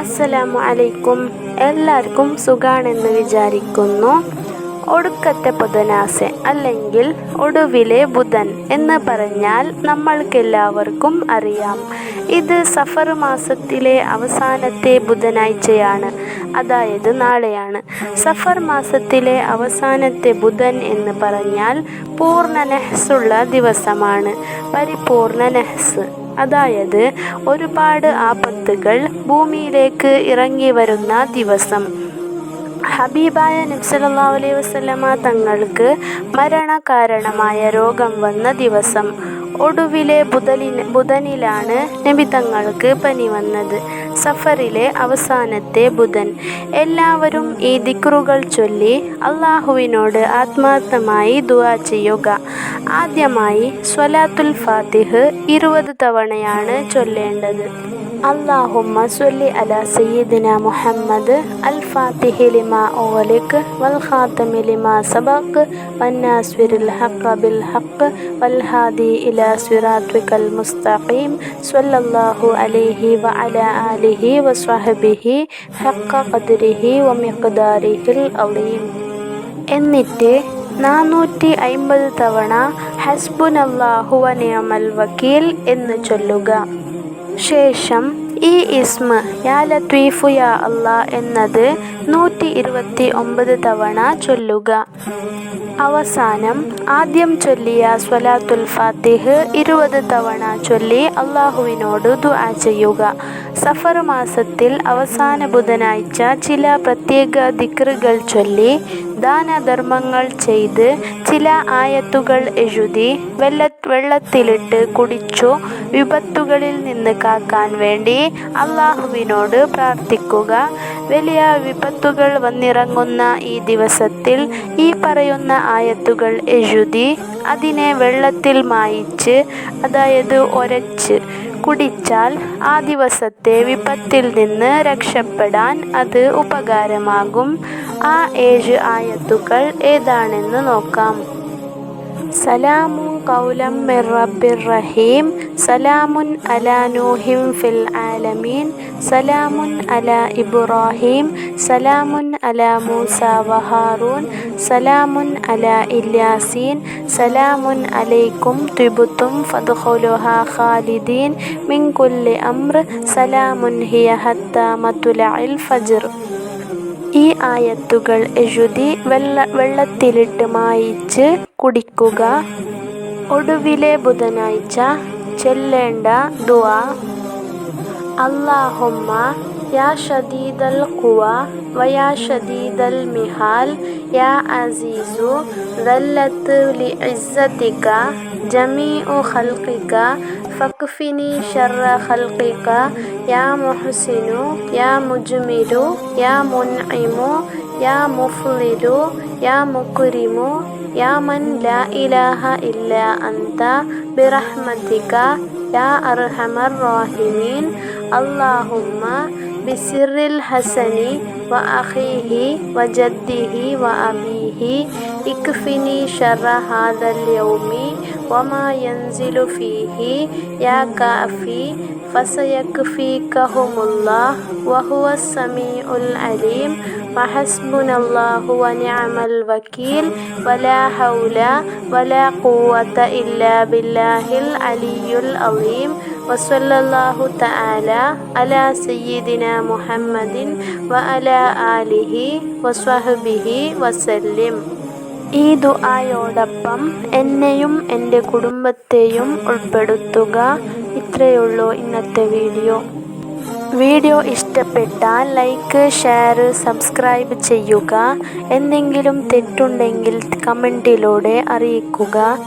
അസ്സലാമു അലൈക്കും എല്ലാവർക്കും സുഖാണെന്ന് വിചാരിക്കുന്നു. ഒടുക്കത്തെ ബുധനാസ് അല്ലെങ്കിൽ ഒടുവിലെ ബുധൻ എന്ന് പറഞ്ഞാൽ നമ്മൾക്കെല്ലാവർക്കും അറിയാം. ഇത് സഫർ മാസത്തിലെ അവസാനത്തെ ബുധനാഴ്ചയാണ് അതായത് നാളെയാണ്. സഫർ മാസത്തിലെ അവസാനത്തെ ബുധൻ എന്ന് പറഞ്ഞാൽ പൂർണ നെഹ്സുള്ള ദിവസമാണ്. പരിപൂർണ നെഹ്സ്. അതായത് ഒരുപാട് ആപത്തുകൾ ഭൂമിയിലേക്ക് ഇറങ്ങി വരുന്ന ദിവസം. ഹബീബായ നബ്സല്ലാ അലൈഹി വസല്ലമ തങ്ങൾക്ക് മരണകാരണമായ രോഗം വന്ന ദിവസം. ഒടുവിലെ ബുധലിന് ബുധനിലാണ് നബി തങ്ങൾക്ക് പനി വന്നത്. സഫറിലെ അവസാനത്തെ ബുധൻ. എല്ലാവരും ഈ ദിക്റുകൾ ചൊല്ലി അള്ളാഹുവിനോട് ആത്മാർത്ഥമായി ദുവാ ചെയ്യുക. ആദ്യമായി സ്വലാത്തുൽ ഫാത്തിഹ് ഇരുപത് തവണയാണ് ചൊല്ലേണ്ടത്. اللهم صل على سيدنا محمد الفاتح لما أغلق والخاتم لما سبق والناصر الحق بالحق والهادي إلى صراطك المستقيم صلى الله عليه وعلى آله وصحبه حق قدره ومقداره العظيم എന്നിട്ട് നാനൂറ്റി അയിമ്പത് തവണ ഹസ്ബുനല്ലാഹു വ നിഅമൽ വക്കീൽ എന്ന് ചൊല്ലുക ശേഷം ഈ ഇസ്മ യാ ലത്വീഫു യാ അല്ലാ എന്നത് നൂറ്റി ഇരുപത്തി ഒമ്പത് തവണ ചൊല്ലുക. അവസാനം ആദ്യം ചൊല്ലിയ സ്വലാത്തുൽ ഫാത്തിഹ് ഇരുപത് തവണ ചൊല്ലി അള്ളാഹുവിനോട് ദുആ ചെയ്യുക. സഫർ മാസത്തിൽ അവസാന ബുധനാഴ്ച ചില പ്രത്യേക ദിക്റുകൾ ചൊല്ലി ദാനധർമ്മങ്ങൾ ചെയ്ത് ചില ആയത്തുകൾ എഴുതി വെള്ള വെള്ളത്തിലിട്ട് കുടിച്ചു വിപത്തുകളിൽ നിന്ന് കാക്കാൻ വേണ്ടി അള്ളാഹുവിനോട് പ്രാർത്ഥിക്കുക. വലിയ വിപത്തുകൾ വന്നിറങ്ങുന്ന ഈ ദിവസത്തിൽ ഈ പറയുന്ന ആയത്തുകൾ എഴുതി അതിനെ വെള്ളത്തിൽ മായിച്ച് അതായത് ഒരച്ച് കുടിച്ചാൽ ആ ദിവസത്തെ വിപത്തിൽ നിന്ന് രക്ഷപ്പെടാൻ അത് ഉപകാരമാകും. ആ ഏഴ് ആയത്തുകൾ ഏതാണെന്ന് നോക്കാം. സലാമു കൗലം റഹീം സലാമുൻ അലാ നൂഹിം ഫിൽ ആലമീൻ. സലാമുൻ അലാ ഇബ്രാഹിം. സലാമുൻ അലാ മൂസ വഹാറൂൻ. സലാമുൻ അലാ ഇല്യാസീൻ. സലാമുൻ അലൈക്കും ത്വിബുത്തും ഫദ്ഖുലുഹ ഖാലിദീൻ. മിൻ കുല്ലി അംർ. സലാമുൻ ഹിയ ഹത്താ മത്തുലഇൽ ഫജ്ർ. ഈ ആയത്തുകൾ എഴുതി വെള്ള വെള്ളത്തിലിട്ട് മായിച്ച് കുടിക്കുക. ഒടുവിലെ ബുധനാഴ്ച ചൊല്ലേണ്ട ദുആ. അല്ലാഹുമ്മ യാ ഷദീദൽ ഖുവ വയാ ഷദീദൽ മിഹാൽ യാ അസീസു ദല്ലത്ത് ലിഇസ്സതിക ജമീഉ ഖൽഖിക ഫക്ഫിനി ഷർറ ഖൽഖിക യാ മുഹ്സിനു യാ മുജ്മിലു യാ മുൻഇമു യാ മുഫ്ളിലു യാ മുക്രിമു يا من لا إله إلا أنت برحمتك يا أرحم الراحمين. اللهم بسر الحسن وأخيه وجده وأبيه. اكفني شر هذا اليوم وما ينزل فيه. يا كافي فسيكفيكهم الله وهو السميع العليم. وحسبنا الله ونعم الوكيل. ولا حول ولا قوة إلا بالله العلي العظيم. وصلى الله تعالى على سيدنا محمد وعلى آله وصحبه وسلم. ഈ ദുആയോടൊപ്പം എന്നെയും എന്റെ കുടുംബത്തെയും ഉൾപ്പെടുത്തുക. ഇത്രയുള്ളൂ ഇന്നത്തെ വീഡിയോ. വീഡിയോ ഇഷ്ടപ്പെട്ടാൽ ലൈക്ക് ഷെയർ സബ്സ്ക്രൈബ് ചെയ്യുക. എന്തെങ്കിലും തെറ്റുണ്ടെങ്കിൽ കമന്റിലൂടെ അറിയിക്കുക.